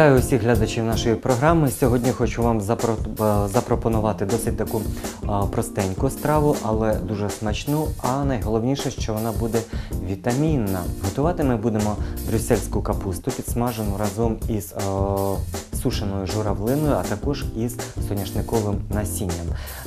Вітаю усіх глядачів нашої програми. Сьогодні хочу вам е, запропонувати досить таку е, простеньку страву, але дуже смачну. А найголовніше, що вона буде вітамінна. Готувати ми будемо брюссельську капусту, підсмажену разом із е, сушеною журавлиною, а також із соняшниковим насінням.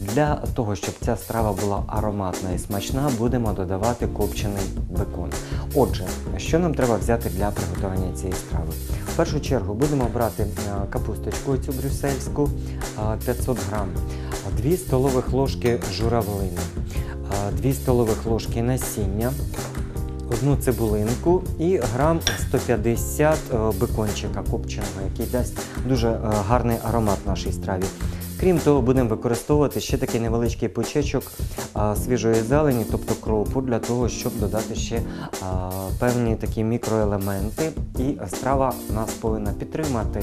Для того, щоб ця страва була ароматна і смачна, будемо додавати копчений бекон. Отже, що нам треба взяти для приготування цієї страви? В першу чергу будемо брати е, капусточку цю брюссельську е, 500 грам, 2 столових ложки журавлини, 2 столових ложки насіння, одну цибулинку і грам 150 е, бекончика копченого, який дасть дуже е, гарний аромат нашій страві. Крім того, будемо використовувати ще такий невеличкий пучечок свіжої зелені, тобто кропу, для того, щоб додати ще певні такі мікроелементи. І страва нас повинна підтримати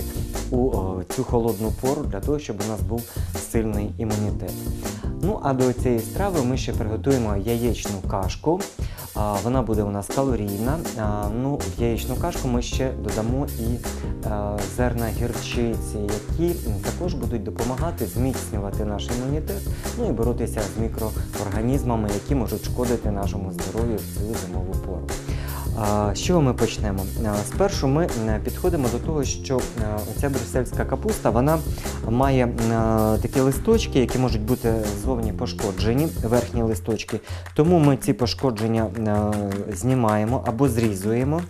у цю холодну пору для того, щоб у нас був сильний імунітет. Ну а до цієї страви ми ще приготуємо яєчну кашку. Вона буде у нас калорійна. Ну, в яєчну кашку ми ще додамо і е, зерна гірчиці, які також будуть допомагати зміцнювати наш імунітет, ну і боротися з мікроорганізмами, які можуть шкодити нашому здоров'ю в цю зимову пору. З чого ми почнемо? Спершу ми підходимо до того, що ця брюссельська капуста вона має такі листочки, які можуть бути зовні пошкоджені, верхні листочки. Тому ми ці пошкодження знімаємо або зрізуємо.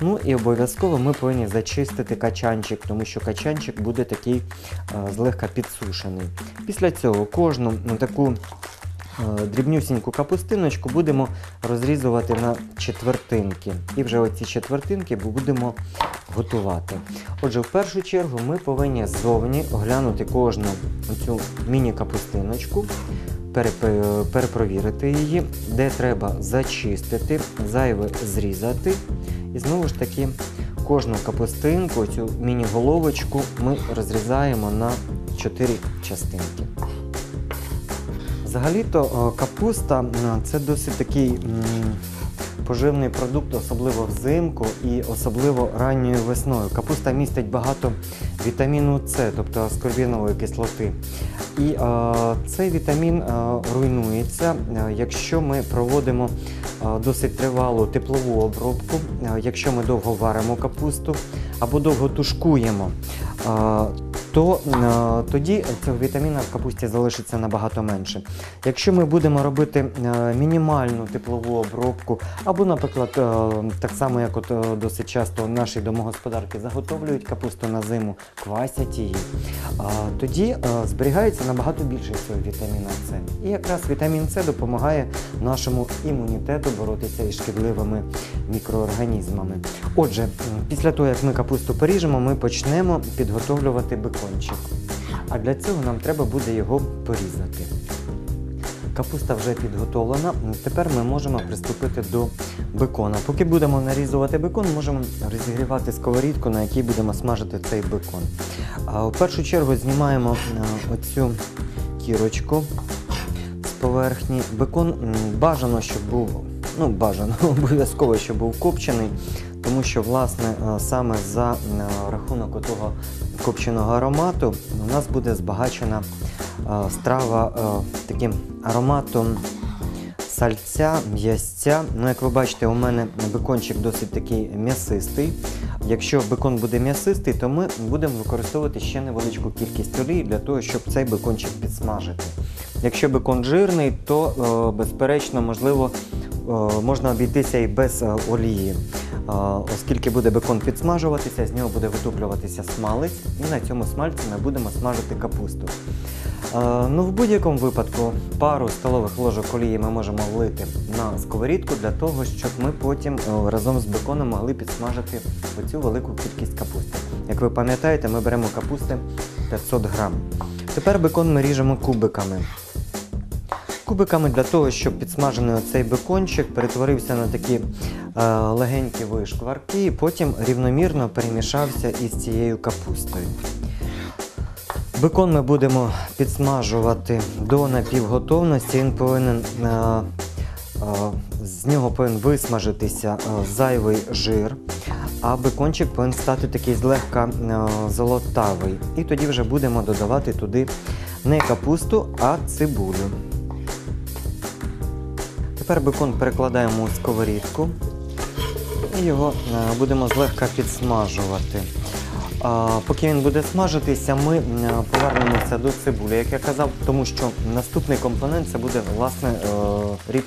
Ну і обов'язково ми повинні зачистити качанчик, тому що качанчик буде такий злегка підсушений. Після цього кожну ну, таку дрібнюсіньку капустиночку будемо розрізувати на четвертинки. І вже оці четвертинки будемо готувати. Отже, в першу чергу ми повинні ззовні оглянути кожну цю міні-капустиночку, перепровірити її, де треба зачистити, зайве зрізати. І знову ж таки, кожну капустинку, цю міні-головочку ми розрізаємо на 4 частинки. Взагалі-то е, капуста це досить такий поживний продукт, особливо взимку і особливо ранньою весною. Капуста містить багато вітаміну С, тобто аскорбінової кислоти. І е, цей вітамін е, руйнується, е, якщо ми проводимо е, досить тривалу теплову обробку, е, якщо ми довго варимо капусту або довго тушкуємо. Е, то е, тоді цього вітаміна в капусті залишиться набагато менше. Якщо ми будемо робити е, мінімальну теплову обробку, або, наприклад, е, так само, як от е, досить часто наші домогосподарки заготовлюють капусту на зиму, квасять її, а, тоді е, зберігається набагато більше цього вітаміна С. І якраз вітамін С допомагає нашому імунітету боротися із шкідливими мікроорганізмами. Отже, після того, як ми капусту поріжемо, ми почнемо підготовлювати бекончик. А для цього нам треба буде його порізати. Капуста вже підготовлена. Тепер ми можемо приступити до бекона. Поки будемо нарізувати бекон, можемо розігрівати сковорідку, на якій будемо смажити цей бекон. В першу чергу знімаємо е, оцю кірочку з поверхні. Бекон бажано, щоб був, ну бажано, обов'язково, щоб був копчений, тому що, власне, е, саме за е, рахунок того копченого аромату у нас буде збагачена е, страва е, таким ароматом сальця, м'ясця. Ну, як ви бачите, у мене бекончик досить такий м'ясистий. Якщо бекон буде м'ясистий, то ми будемо використовувати ще невеличку кількість олії для того, щоб цей бекончик підсмажити. Якщо бекон жирний, то е, безперечно, можливо, можна обійтися і без олії. Оскільки буде бекон підсмажуватися, з нього буде витоплюватися смалець, і на цьому смальці ми будемо смажити капусту. Ну, в будь-якому випадку пару столових ложок олії ми можемо влити на сковорідку для того, щоб ми потім е, разом з беконом могли підсмажити оцю велику кількість капусти. Як ви пам'ятаєте, ми беремо капусти 500 грам. Тепер бекон ми ріжемо кубиками. Кубиками для того, щоб підсмажений оцей бекончик перетворився на такі е, легенькі вишкварки і потім рівномірно перемішався із цією капустою. Бекон ми будемо підсмажувати до напівготовності. Він повинен е, е, з нього повинен висмажитися е, зайвий жир. а бекончик повинен стати такий злегка е, золотавий. І тоді вже будемо додавати туди не капусту, а цибулю. Тепер бекон перекладаємо у сковорідку і його е, будемо злегка підсмажувати. Поки він буде смажитися, ми е, повернемося до цибулі, як я казав, тому що наступний компонент це буде власне е,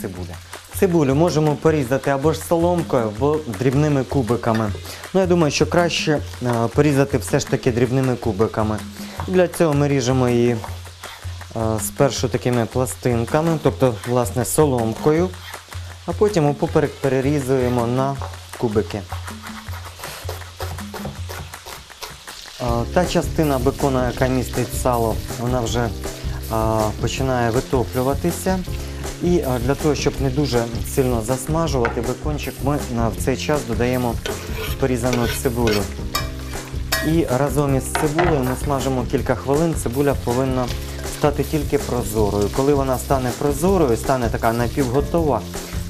цибуля. Цибулю можемо порізати або ж соломкою, або дрібними кубиками. Ну, я думаю, що краще порізати все ж таки дрібними кубиками. Для цього ми ріжемо її спершу такими пластинками, тобто, власне, соломкою, а потім упоперек перерізуємо на кубики. Та частина бекона, яка містить сало, вона вже починає витоплюватися. І для того, щоб не дуже сильно засмажувати бекончик, ми в цей час додаємо порізану цибулю. І разом із цибулею ми смажимо кілька хвилин. Цибуля повинна стати тільки прозорою. Коли вона стане прозорою, стане така напівготова,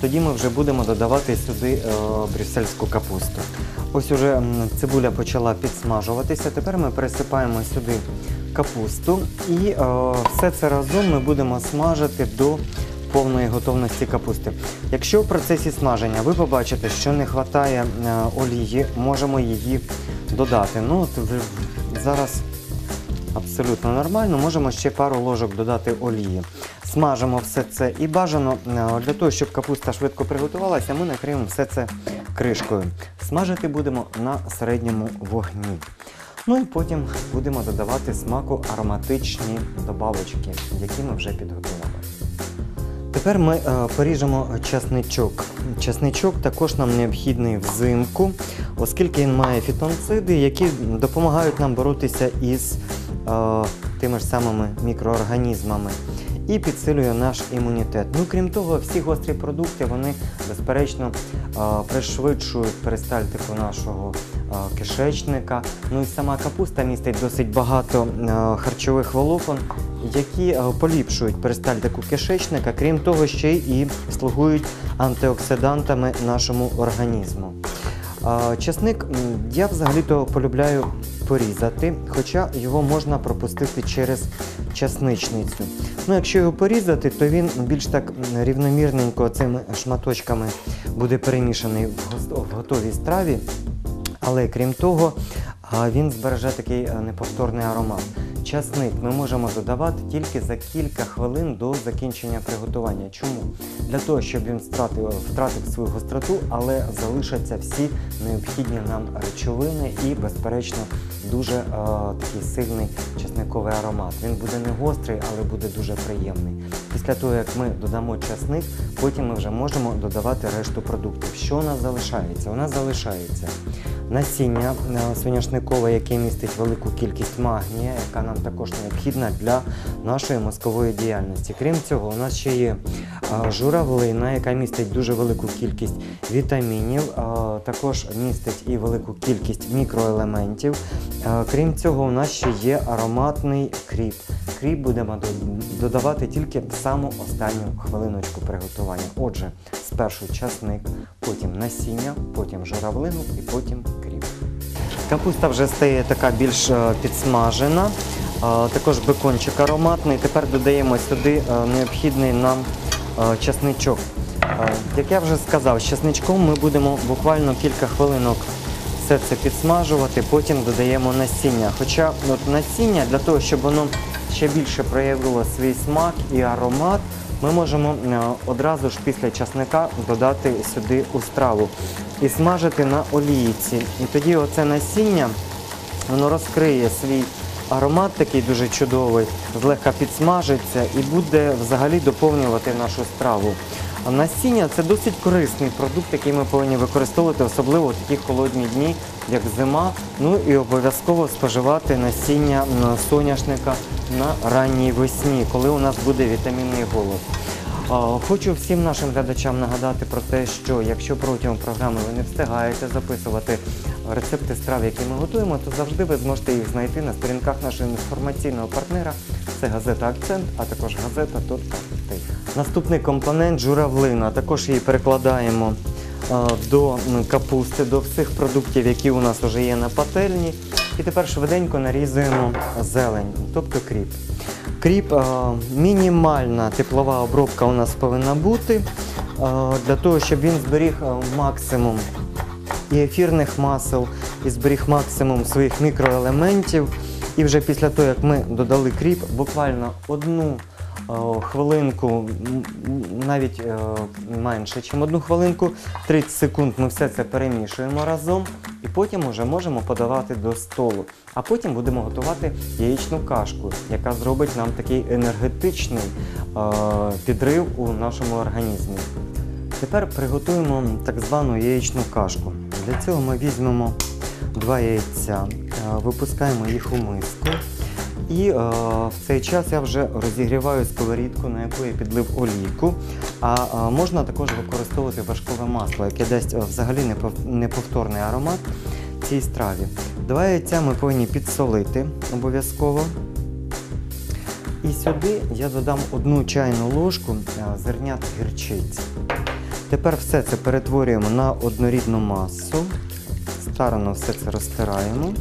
тоді ми вже будемо додавати сюди е, брюссельську капусту. Ось уже цибуля почала підсмажуватися. Тепер ми пересипаємо сюди капусту і е, все це разом ми будемо смажити до повної готовності капусти. Якщо в процесі смаження ви побачите, що не вистачає олії, можемо її додати. Ну, зараз абсолютно нормально, можемо ще пару ложок додати олії. Смажимо все це і бажано е, для того, щоб капуста швидко приготувалася, ми накриємо все це кришкою. Смажити будемо на середньому вогні. Ну і потім будемо додавати смаку ароматичні добавочки, які ми вже підготували. Тепер ми е, поріжемо часничок. Часничок також нам необхідний взимку, оскільки він має фітонциди, які допомагають нам боротися із тими ж самими мікроорганізмами і підсилює наш імунітет. Ну, крім того, всі гострі продукти вони безперечно пришвидшують перистальтику нашого кишечника. Ну і сама капуста містить досить багато харчових волокон, які поліпшують перистальтику кишечника, крім того, ще і слугують антиоксидантами нашому організму. А, Часник я взагалі-то полюбляю порізати, хоча його можна пропустити через часничницю. Ну, якщо його порізати, то він більш так рівномірненько цими шматочками буде перемішаний в готовій страві. Але крім того, він збереже такий неповторний аромат. Часник ми можемо додавати тільки за кілька хвилин до закінчення приготування. Чому? Для того, щоб він втратив, втратив свою гостроту, але залишаться всі необхідні нам речовини і, безперечно, дуже е, такий сильний часниковий аромат. Він буде не гострий, але буде дуже приємний. Після того, як ми додамо часник, потім ми вже можемо додавати решту продуктів. Що у нас залишається? У нас залишається насіння е, соняшникове, яке містить велику кількість магнія, яка нам також необхідна для нашої мозкової діяльності. Крім цього, у нас ще є журавлина, яка містить дуже велику кількість вітамінів, також містить і велику кількість мікроелементів. Крім цього, у нас ще є ароматний кріп. Кріп будемо додавати тільки в саму останню хвилиночку приготування. Отже, спершу часник, потім насіння, потім журавлину і потім кріп. Капуста вже стає така більш е, підсмажена. Також бекончик ароматний. Тепер додаємо сюди е, необхідний нам часничок. Е, Як я вже сказав, з часничком ми будемо буквально кілька хвилинок все це підсмажувати, потім додаємо насіння. Хоча от насіння для того, щоб воно ще більше проявило свій смак і аромат, ми можемо е, одразу ж після часника додати сюди у страву і смажити на олійці. І тоді оце насіння воно розкриє свій аромат такий дуже чудовий, злегка підсмажиться і буде взагалі доповнювати нашу страву. Насіння це досить корисний продукт, який ми повинні використовувати, особливо в такі холодні дні, як зима. Ну і обов'язково споживати насіння соняшника на ранній весні, коли у нас буде вітамінний голод. Хочу всім нашим глядачам нагадати про те, що якщо протягом програми ви не встигаєте записувати рецепти страв, які ми готуємо, то завжди ви зможете їх знайти на сторінках нашого інформаційного партнера. Це газета Акцент, а також газета Тот Наступний компонент журавлина. Також її перекладаємо до капусти, до всіх продуктів, які у нас вже є на пательні. І тепер швиденько нарізуємо зелень, тобто кріп. Кріп, е, мінімальна теплова обробка у нас повинна бути е, для того, щоб він зберіг е, максимум і ефірних масел, і зберіг максимум своїх мікроелементів. І вже після того, як ми додали кріп, буквально одну хвилинку, навіть менше, ніж одну хвилинку, 30 секунд ми все це перемішуємо разом і потім вже можемо подавати до столу. А потім будемо готувати яєчну кашку, яка зробить нам такий енергетичний е, підрив у нашому організмі. Тепер приготуємо так звану яєчну кашку. Для цього ми візьмемо два яйця, е, випускаємо їх у миску. І е, в цей час я вже розігріваю сковорідку, на яку я підлив олійку. А е, можна також використовувати вершкове масло, яке дасть е, взагалі неповторний аромат цій страві. Два яйця ми повинні підсолити обов'язково. І сюди я додам одну чайну ложку е, зернят гірчиці. Тепер все це перетворюємо на однорідну масу. Старано все це розтираємо.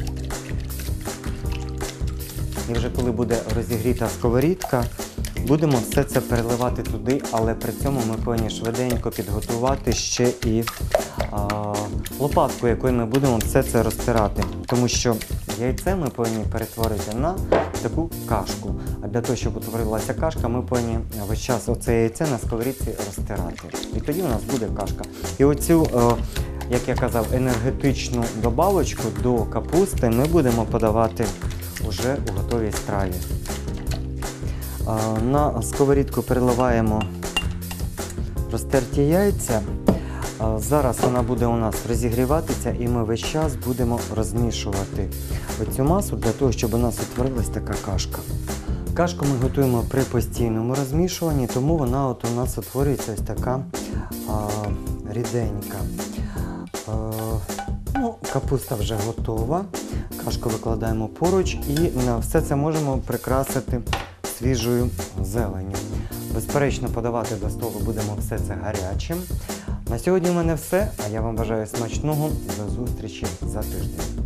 І вже коли буде розігріта сковорідка, будемо все це переливати туди, але при цьому ми повинні швиденько підготувати ще і а, лопатку, якою ми будемо все це розтирати. Тому що яйце ми повинні перетворити на таку кашку. А для того, щоб утворилася кашка, ми повинні весь час оце яйце на сковорідці розтирати. І тоді у нас буде кашка. І оцю, е, як я казав, енергетичну добавочку до капусти ми будемо подавати уже у готовій страві. На сковорідку переливаємо розтерті яйця. Зараз вона буде у нас розігріватися і ми весь час будемо розмішувати оцю масу для того, щоб у нас утворилась така кашка. Кашку ми готуємо при постійному розмішуванні, тому вона от у нас утворюється ось така а, ріденька. Капуста вже готова. Кашку викладаємо поруч і на все це можемо прикрасити свіжою зеленню. Безперечно, подавати до столу будемо все це гарячим. На сьогодні в мене все, а я вам бажаю смачного. До зустрічі за тиждень.